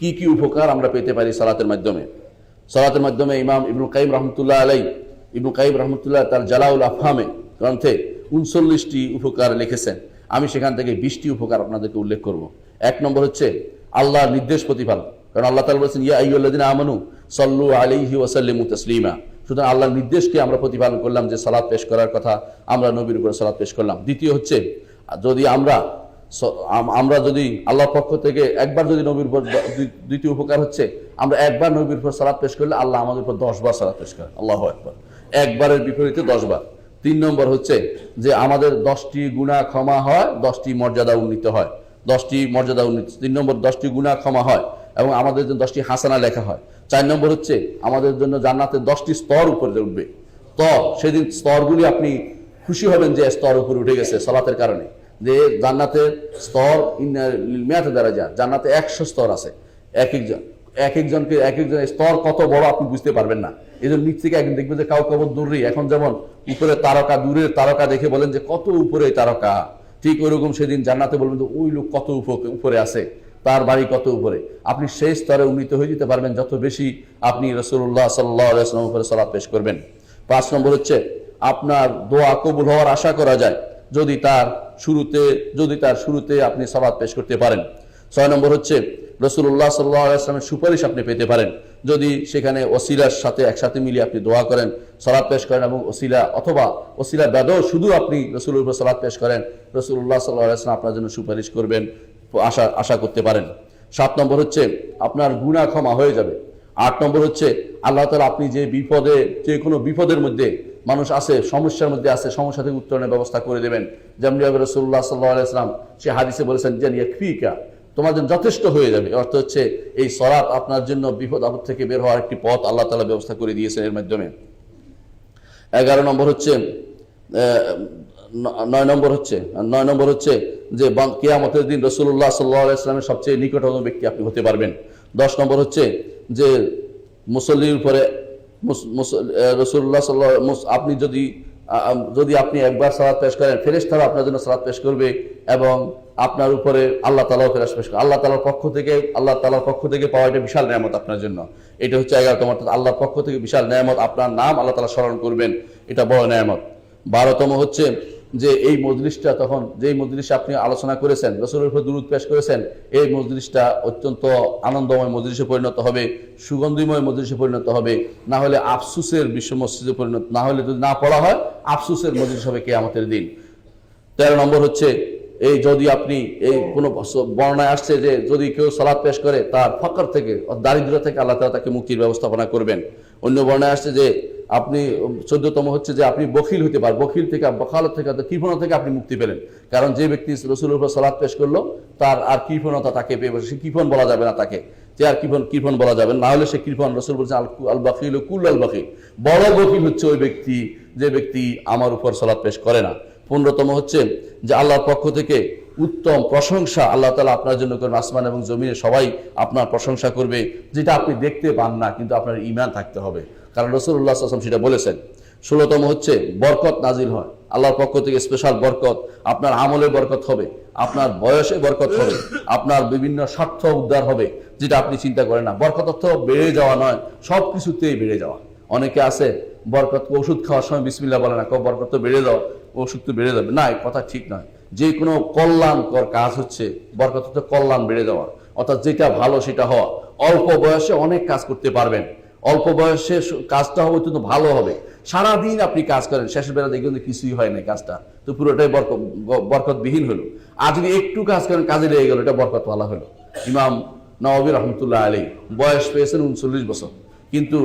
কি কি উপকার আমরা পেতে পারি সালাতের মাধ্যমে? সালাতের মাধ্যমে ইমাম ইবনুল কাইম রহমতুল্লাহ আলাই ইবনুল কাইম রহমতুল্লাহ তার জালাউল আফহামে গ্রন্থে উনচল্লিশটি উপকার লিখেছেন। আমি সেখান থেকে বিশটি উপকার আপনাদেরকে উল্লেখ করব। এক নম্বর হচ্ছে আল্লাহর নির্দেশ প্রতিপালন। কারণ আল্লাহ তালা বলছেন, ইয়া আইয়ুল্লাদিন আমানু সল্লু আলাইহি ওয়াসাল্লিমু তাসলিমা। সুতরাং আল্লাহর নির্দেশকে আমরা প্রতিপালন করলাম যে সালাদ পেশ করার কথা আমরা নবীর উপরে সালাদ পেশ করলাম। দ্বিতীয় হচ্ছে, যদি আমরা আমরা যদি আল্লাহর পক্ষ থেকে একবার যদি নবীর উপর দ্বিতীয় উপকার হচ্ছে, আমরা একবার নবীর উপর সালাদ পেশ করলে আল্লাহ আমাদের উপর দশ বার সালাদ পেশ করেন। আল্লাহ একবার একবারের বিপরীতে দশ বার তিন নম্বর হচ্ছে যে আমাদের দশটি গুণা ক্ষমা হয়, দশটি মর্যাদা উন্নীত হয়। দশটি মর্যাদা উন্নীত, তিন নম্বর দশটি গুণা ক্ষমা হয় এবং আমাদের জন্য দশটি হাসানা লেখা হয়। চার নম্বর হচ্ছে আমাদের জন্য জান্নাতের দশটি স্তর উপরে উঠবে। স্তর সেদিন স্তরগুলি আপনি খুশি হবেন যে স্তর উপরে উঠে গেছে সালাতের কারণে। যে জান্নাতের স্তর মেয়াতে দ্বারা যা জান্নাতে একশো স্তর আছে। এক একজন, এক একজনকে এক একজনের স্তর কত বড় আপনি বুঝতে পারবেন না। এই জন্য নিচ থেকে একদিন দেখবেন যে কাউ কেবল দূরে। এখন যেমন উপরে তারকা, দূরের তারকা দেখে বলেন যে কত উপরে তারকা। ঠিক ওইরকম সেদিন জান্নাতে বলবেন যে ওই লোক কত উপ- উপরে আছে, তার বাড়ি কত উপরে। আপনি সেই স্তরে উন্নীত হয়ে যেতে পারবেন, যত বেশি আপনি রসুল্লাহ সাল্লাহ উপরে সালাদ পেশ করবেন। পাঁচ নম্বর হচ্ছে, আপনার দোয়া কবুল হওয়ার আশা করা যায়। যদি তার শুরুতে, যদি তার শুরুতে আপনি সালাদ পেশ করতে পারেন। ছয় নম্বর হচ্ছে রসুল্লাহ সাল্লামের সুপারিশ আপনি পেতে পারেন। যদি সেখানে ওসিলার সাথে, একসাথে মিলিয়ে আপনি দোয়া করেন সালাদ পেশ করেন এবং ওসিলা অথবা ওসিলা বাদেও শুধু আপনি রসুলের উপর সালাদ পেশ করেন রসুল্লাহ সাল্লাহ আপনার জন্য সুপারিশ করবেন, আশা আশা করতে পারেন। সাত নম্বর হচ্ছে, আপনার গুণা ক্ষমা হয়ে যাবে। আট নম্বর হচ্ছে, আল্লাহ তালা আপনি যে বিপদে, যে কোনো বিপদের মধ্যে মানুষ আছে, সমস্যার মধ্যে আছে সমস্যা থেকে উত্তরণের ব্যবস্থা করে দেবেন। যেমনি রসুল্লাহ সাল্লাহ ইসলাম সে হাদিসে বলেছেন যে ইয়াকফিকা তোমার জন্য যথেষ্ট হয়ে যাবে। অর্থ হচ্ছে, এই সরাত আপনার জন্য বিপদ আপদ থেকে বের হওয়ার একটি পথ আল্লাহ তালা ব্যবস্থা করে দিয়েছেন এর মাধ্যমে। এগারো নম্বর হচ্ছে নয় নম্বর হচ্ছে, নয় নম্বর হচ্ছে যে কেয়ামতের দিন রসুল্লাহ সাল্লাহ ইসলামের সবচেয়ে নিকটতম ব্যক্তি আপনি হতে পারবেন। দশ নম্বর হচ্ছে যে, মুসল্লির উপরে রসুল্লাহ সাল্লাহ আপনি যদি যদি আপনি একবার সালাদ পেশ করেন, ফেরেশতারা আপনার জন্য সালাদ পেশ করবে এবং আপনার উপরে আল্লাহ তালাও ফেরাস পেশ করবে। আল্লাহ তালার পক্ষ থেকে, আল্লাহ তালার পক্ষ থেকে পাওয়া এটা বিশাল নিয়ামত আপনার জন্য। এটা হচ্ছে এগারোতম অর্থাৎ আল্লাহর পক্ষ থেকে বিশাল নিয়ামত আপনার নাম আল্লাহ তালা স্মরণ করবেন। এটা বড় নেয়ামত। বারোতম হচ্ছে যে এই মজলিসটা তখন, যেই মজলিসে আপনি আলোচনা করেছেন, রসুলের উপর দূরত পেশ করেছেন, এই মজলিসটা অত্যন্ত আনন্দময় মজলিসে পরিণত হবে, সুগন্ধিময় মজলিসে পরিণত হবে। না হলে আফসুসের বিশ্ব মসজিদে পরিণত, না হলে যদি না পড়া হয়, আফসুসের মজলিস হবে কে আমাদের দিন। তেরো নম্বর হচ্ছে, এই যদি আপনি এই কোন বর্ণায় আসছে যে যদি কেউ সালাদ পেশ করে, তার ফকর থেকে দারিদ্র থেকে আল্লাহ তালা তাকে মুক্তির ব্যবস্থাপনা করবেন। অন্য বর্ণায় আসছে যে আপনি, চোদ্দতম হচ্ছে যে আপনি বখিল হতে পারেন। বখিল থেকে, বখালত থেকে কৃপণতা থেকে আপনি মুক্তি পেলেন। কারণ যে ব্যক্তি রসুলের উপর সালাদ পেশ করল, তার আর কৃপণতা তাকে পেয়ে বসে। সে কৃপণ বলা যাবে না তাকে। যে আর কৃপণ কৃপণ বলা যাবে না। হলে সে কৃপণ, রসুল বলছেন আল আল বাকিল কুল আল বাকিল বড় বকিল হচ্ছে ওই ব্যক্তি, যে ব্যক্তি আমার উপর সালাদ পেশ করে না। পনেরোতম হচ্ছে যে আল্লাহর পক্ষ থেকে উত্তম প্রশংসা আল্লাহ তালা আপনার জন্য করবেন আসমান এবং জমিনে সবাই আপনার প্রশংসা করবে, যেটা আপনি দেখতে পান না, কিন্তু আপনার ইমান থাকতে হবে। কারণ রসুল্লাহ আসলাম সেটা বলেছেন। ষোলোতম হচ্ছে বরকত নাজিল হয়। আল্লাহর পক্ষ থেকে স্পেশাল বরকত। আপনার আমলে বরকত হবে। আপনার বয়সে বরকত হবে। আপনার বিভিন্ন স্বার্থ উদ্ধার হবে, যেটা আপনি চিন্তা করেন না। বরকত অর্থ বেড়ে যাওয়া নয় সব কিছুতেই বেড়ে যাওয়া। অনেকে আছে, বরকত ওষুধ খাওয়ার সময় বিসমিল্লা বলে না বরকত বেড়ে যাও, ওষুধ তো বেড়ে যাবে। না, এই কথা ঠিক নয়। যে কোনো কল্যাণকর কাজ হচ্ছে বরকত তো কল্যাণ বেড়ে যাওয়া। অর্থাৎ যেটা ভালো সেটা হওয়া। অল্প বয়সে অনেক কাজ করতে পারবেন। অল্প বয়সে কাজটা হবে, অত্যন্ত ভালো হবে। সারাদিন আপনি কাজ করেন, শেষের বেলা দেখবেন কিছুই হয় না কাজটা। তো পুরোটাই বরকত বরকতবিহীন হলো। আর যদি একটু কাজ করেন, কাজে লেগে গেল, এটা বরকত ভালো হলো। ইমাম নওয়াবী রহমতুল্লাহ আলী বয়স পেয়েছেন উনচল্লিশ বছর। কিন্তু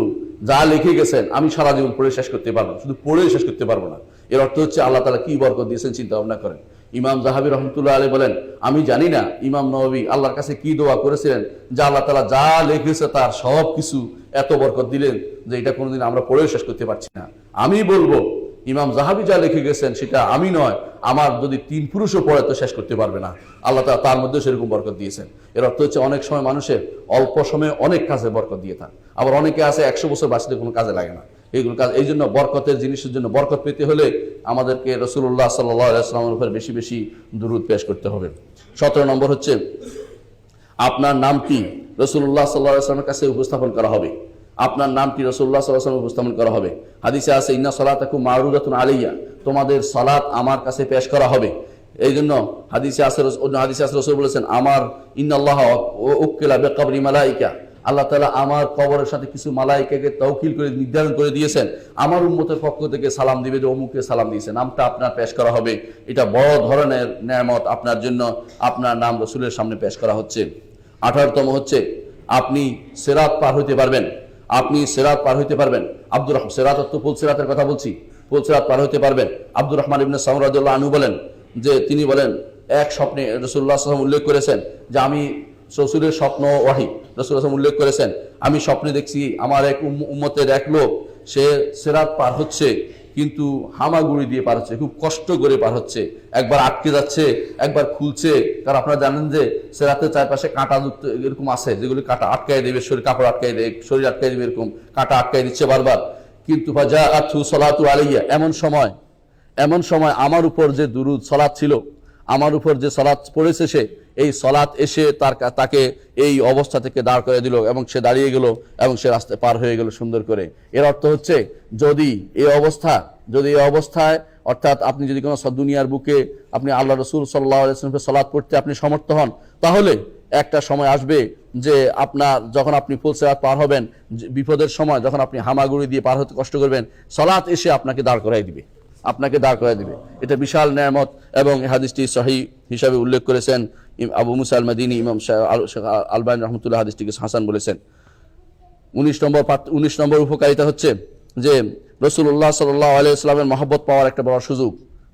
যা লিখে গেছেন, আমি সারা জীবন পড়ে শেষ করতে পারব শুধু পড়ে শেষ করতে পারব না। এর অর্থ হচ্ছে আল্লাহ তালা কি বরকত দিয়েছেন চিন্তা ভাবনা করেন। ইমাম জাহাবি রহমতুল্লাহ আলী বলেন, আমি জানি না ইমাম নবী আল্লাহর কাছে কি দোয়া করেছিলেন, যে আল্লাহ তালা যা লিখেছে তার সব কিছু এত বরকত দিলেন যে এটা কোনোদিন আমরা পড়েও শেষ করতে পারছি না। আমি বলব, ইমাম জাহাবি যা লিখে গেছেন সেটা আমি নয়, আমার যদি তিন পুরুষও পড়ে তো শেষ করতে পারবে না। আল্লাহ তাআলা তার মধ্যে সেরকম বরকত দিয়েছেন। এর অর্থ হচ্ছে অনেক সময় মানুষের অল্প সময়ে অনেক কাজে বরকত দিয়ে থাক। আবার অনেকে আছে একশো বছর বাঁচতে কোনো কাজে লাগে না। এইগুলো কাজ এই জন্য বরকতের জিনিসের জন্য বরকত পেতে হলে আমাদেরকে রসুল্লাহ সাল্লামের উপর বেশি বেশি দুরুদ পেশ করতে হবে। সতেরো নম্বর হচ্ছে, আপনার নামটি রসুল্লাহ সাল্লাহ আসলামের কাছে উপস্থাপন করা হবে। আপনার নামটি রসুল্লাহ সাল্লাহ উপস্থাপন করা হবে। হাদিসে আছে, ইন্না সলাতাকু মারুদাতুন আলিয়া তোমাদের সালাত আমার কাছে পেশ করা হবে। এই জন্য হাদিসে অন্য হাদিসে আছে, রসুল বলেছেন, আমার ইন্নাল্লাহ উক্কিলা বেকবরি মালাইকা। আল্লাহ তালা আমার কবরের সাথে কিছু মালাইকাকে তৌকিল করে নির্ধারণ করে দিয়েছেন। আমার উন্মতের পক্ষ থেকে সালাম দিবে যে অমুকে সালাম দিয়েছে। নামটা আপনার পেশ করা হবে। এটা বড় ধরনের নেয়ামত আপনার জন্য আপনার নাম রসুলের সামনে পেশ করা হচ্ছে। আঠারোতম হচ্ছে, আপনি সেরাত পার হইতে পারবেন। আপনি সেরাত পার হইতে পারবেন। আব্দুর রহমান, সেরাত তো ফুল সেরাতের কথা বলছি। ফুল সেরাত পার হইতে পারবেন। আব্দুর রহমান ইবনে সামরাদুল্লাহ আনু বলেন যে, তিনি বলেন, এক স্বপ্নে রসুল্লাহ উল্লেখ করেছেন যে, আমি শ্বশুরের স্বপ্ন ওয়াহি। রসুল আসলাম উল্লেখ করেছেন, আমি স্বপ্নে দেখছি আমার এক উম্মতের এক লোক, সে সেরাত পার হচ্ছে, কিন্তু হামাগুড়ি দিয়ে পার হচ্ছে, খুব কষ্ট করে পার হচ্ছে। একবার আটকে যাচ্ছে, একবার খুলছে। কারণ আপনারা জানেন যে সেরাতের চারপাশে কাঁটা যুক্ত এরকম আছে, যেগুলি কাঁটা আটকায় দেবে, শরীর কাপড় আটকায় দেবে, শরীর আটকাই দেবে এরকম, কাঁটা আটকায় দিচ্ছে বারবার। কিন্তু যা আথু সলাতু আলাইয়া, এমন সময় এমন সময় আমার উপর যে দুরুদ সলাৎ ছিল আমার উপর যে সলাৎ পড়েছে সে, এই সলাৎ এসে তার তাকে এই অবস্থা থেকে দাঁড় করে দিল এবং সে দাঁড়িয়ে গেল এবং সে রাস্তায় পার হয়ে গেল সুন্দর করে। এর অর্থ হচ্ছে, যদি এই অবস্থা, যদি এই অবস্থায়, অর্থাৎ আপনি যদি কোনো দুনিয়ার বুকে আপনি আল্লাহ রসুল সাল্লাহ আলাইসলামকে সলাৎ পড়তে আপনি সমর্থ হন, তাহলে একটা সময় আসবে যে আপনার, যখন আপনি ফুল ফুলসেরাত পার হবেন বিপদের সময় যখন আপনি হামাগুড়ি দিয়ে পার হতে কষ্ট করবেন, সলাৎ এসে আপনাকে দাঁড় করাই দিবে। আপনাকে দাঁড় করে দেবে। এটা বিশাল নেয়ামত এবং হাদিসটি সহি হিসাবে উল্লেখ করেছেন আবু মুসা আল মাদিনী ইমাম আলবান রহমতুল্লাহ হাদিসটিকে হাসান বলেছেন। উনিশ নম্বর উনিশ নম্বর উপকারিতা হচ্ছে যে রসুল্লাহ সাল্লাহ আলাইস্লামের মহব্বত পাওয়ার একটা বড় সুযোগ।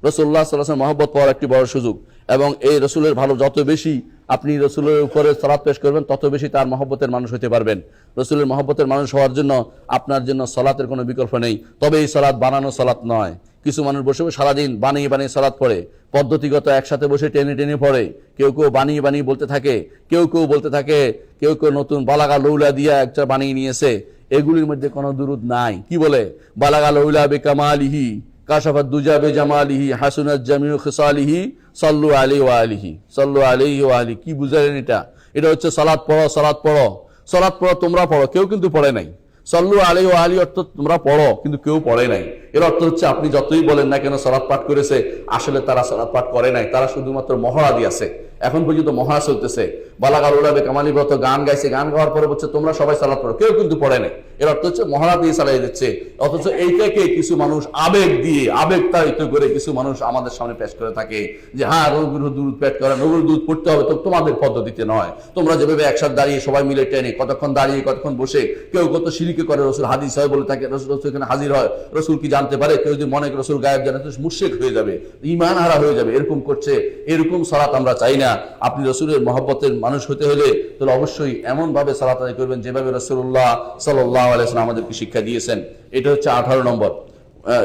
রসুল্লাহ সাল্লাহ মহব্বত পাওয়ার একটি বড় সুযোগ এবং এই রসুলের ভালো যত বেশি আপনি রসুলের উপরে সলাৎ পেশ করবেন, তত বেশি তার মহব্বতের মানুষ হতে পারবেন। রসুলের মহব্বতের মানুষ হওয়ার জন্য আপনার জন্য সলাতের কোনো বিকল্প নেই। তবে এই সলাৎ বানানো সলাৎ নয়। কিছু মানুষ বসে সারাদিন বানিয়ে বানিয়ে সালাত পড়ে, পদ্ধতিগত একসাথে বসে টেনে টেনে পড়ে, কেউ কেউ বানিয়ে বানিয়ে বলতে থাকে, কেউ কেউ বলতে থাকে, কেউ কেউ নতুন বালাগা লৌলা দিয়া একটা বানিয়ে নিয়েছে, এগুলির মধ্যে কোনো দুরুদ নাই। কি বলে? বালাগা লৌলা বে কামালিহি কাশাফাত দুজা বে জামালিহি হাসুনাত জামিউ খিসালিহি, সাল্লু আলি ওয়া আলিহি। সাল্লু আলিহি ওয়া আলি, কি বুঝালেন এটা? এটা হচ্ছে সালাত পড়ো সালাত পড়ো। সালাত পড়ো, তোমরা পড়ো, কেউ কিন্তু পড়ে নাই। সল্লু আলী ও আলী অর্থ তোমরা পড়ো, কিন্তু কেউ পড়ে নাই। এর অর্থ হচ্ছে আপনি যতই বলেন না কেন সরাত পাঠ করেছে, আসলে তারা সরাত পাঠ করে নাই। তারা শুধুমাত্র মহড়া আছে এখন পর্যন্ত মহড়া চলতেছে। বালাগাল উড়াবে কামালি ব্রত, গান গাইছে, গান গাওয়ার পরে বলছে, তোমরা সবাই সালাত পড়ো, কেউ কিন্তু পড়ে নাই। এর অর্থ হচ্ছে মহড়া দিয়ে চালাই দিচ্ছে। অথচ এইটাকে কিছু মানুষ আবেগ দিয়ে আবেগ তাড়িত করে কিছু মানুষ আমাদের সামনে পেশ করে থাকে যে হ্যাঁ রবির দুধ পেট করে নবীর দুধ পড়তে হবে তো তোমাদের পদ্ধতিতে নয়। তোমরা যেভাবে একসাথে দাঁড়িয়ে সবাই মিলে টেনে, কতক্ষণ দাঁড়িয়ে, কতক্ষণ বসে, কেউ কত সিঁড়িকে করে, রসুল হাদিস হয় বলে থাকে, রসুল এখানে হাজির হয়, রসুল কি জানতে পারে? কেউ যদি মনে রসুল গায়েব জানে, তো মুর্শেক হয়ে যাবে ইমান হারা হয়ে যাবে, এরকম করছে, এরকম সালাত আমরা চাই না। আপনি রসুলের মহব্বতের মানুষ হতে হলে তাহলে অবশ্যই এমন ভাবে সালাত আদায় করবেন যেভাবে রসুল্লাহ সাল্লাহ আলাইসালাম আমাদেরকে শিক্ষা দিয়েছেন। এটা হচ্ছে আঠারো নম্বর।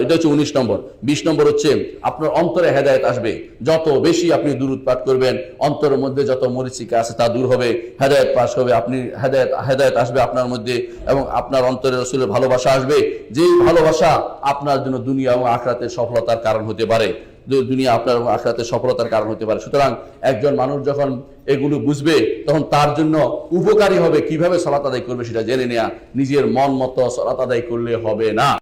এটা হচ্ছে উনিশ নম্বর। বিশ নম্বর হচ্ছে আপনার অন্তরে হেদায়ত আসবে। যত বেশি আপনি দূরত পাঠ করবেন, অন্তরের মধ্যে যত মরিচিকা আছে তা দূর হবে, হেদায়ত পাশ হবে, আপনি হেদায়ত হেদায়ত আসবে আপনার মধ্যে এবং আপনার অন্তরে রসুলের ভালোবাসা আসবে। যেই ভালোবাসা আপনার জন্য দুনিয়া এবং আখরাতের সফলতার কারণ হতে পারে। দুনিয়া আপনার এবং সফলতার কারণ হতে পারে। সুতরাং একজন মানুষ যখন এগুলো বুঝবে, তখন তার জন্য উপকারী হবে, কীভাবে সলাত আদায় করবে সেটা জেনে নেয়া। নিজের মন মতো সলাত আদায় করলে হবে না।